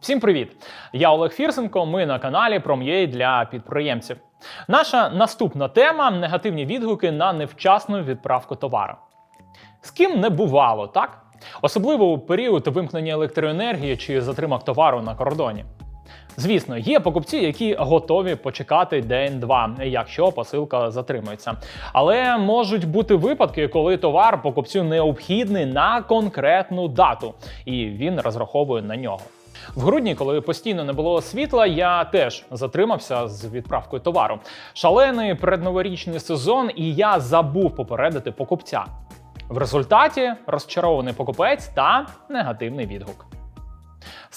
Всім привіт! Я Олег Фірсенко. Ми на каналі Пром'єй для підприємців. Наша наступна тема негативні відгуки на невчасну відправку товару. З ким не бувало, так? Особливо у період вимкнення електроенергії чи затримок товару на кордоні. Звісно, є покупці, які готові почекати день-два, якщо посилка затримується. Але можуть бути випадки, коли товар покупцю необхідний на конкретну дату, і він розраховує на нього. В грудні, коли постійно не було світла, я теж затримався з відправкою товару. Шалений передноворічний сезон, і я забув попередити покупця. В результаті розчарований покупець та негативний відгук.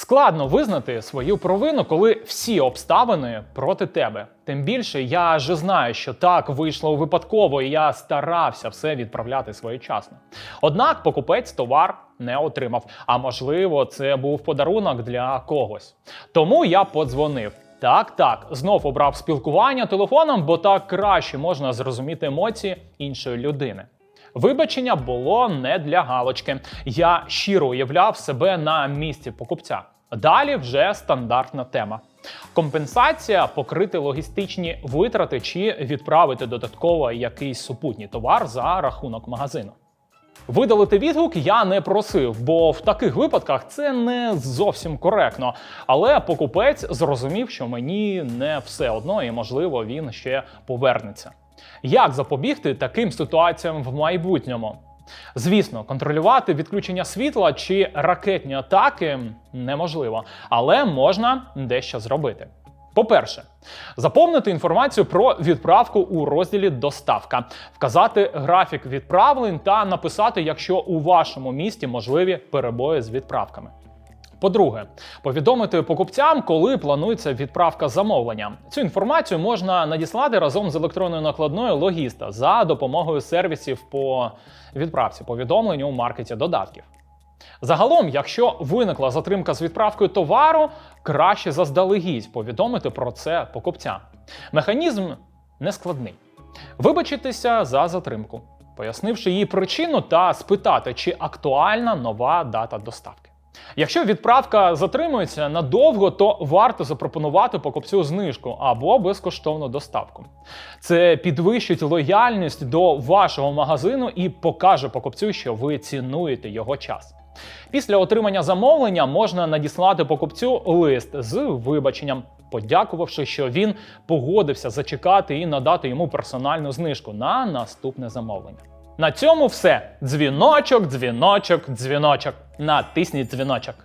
Складно визнати свою провину, коли всі обставини проти тебе. Тим більше я же знаю, що так вийшло випадково, і я старався все відправляти своєчасно. Однак покупець товар не отримав. А можливо, це був подарунок для когось. Тому я подзвонив. Так, так, знов обрав спілкування телефоном, бо так краще можна зрозуміти емоції іншої людини. Вибачення було не для галочки. Я щиро уявляв себе на місці покупця. Далі вже стандартна тема. Компенсація покрити логістичні витрати чи відправити додатково якийсь супутній товар за рахунок магазину. Видалити відгук я не просив, бо в таких випадках це не зовсім коректно. Але покупець зрозумів, що мені не все одно, і можливо він ще повернеться. Як запобігти таким ситуаціям в майбутньому? Звісно, контролювати відключення світла чи ракетні атаки неможливо, але можна дещо зробити. По-перше, заповнити інформацію про відправку у розділі Доставка, вказати графік відправлень та написати, якщо у вашому місті можливі перебої з відправками. По-друге, повідомити покупцям, коли планується відправка замовлення. Цю інформацію можна надіслати разом з електронною накладною логіста за допомогою сервісів по відправці повідомлень у маркеті додатків. Загалом, якщо виникла затримка з відправкою товару, краще заздалегідь повідомити про це покупця. Механізм нескладний. Вибачитися за затримку, пояснивши її причину та спитати, чи актуальна нова дата доставки. Якщо відправка затримується надовго, то варто запропонувати покупцю знижку або безкоштовну доставку. Це підвищить лояльність до вашого магазину і покаже покупцю, що ви цінуєте його час. Після отримання замовлення можна надіслати покупцю лист з вибаченням, подякувавши, що він погодився зачекати і надати йому персональну знижку на наступне замовлення. На цьому все. Дзвіночок, дзвіночок, дзвіночок. Натисніть дзвіночок.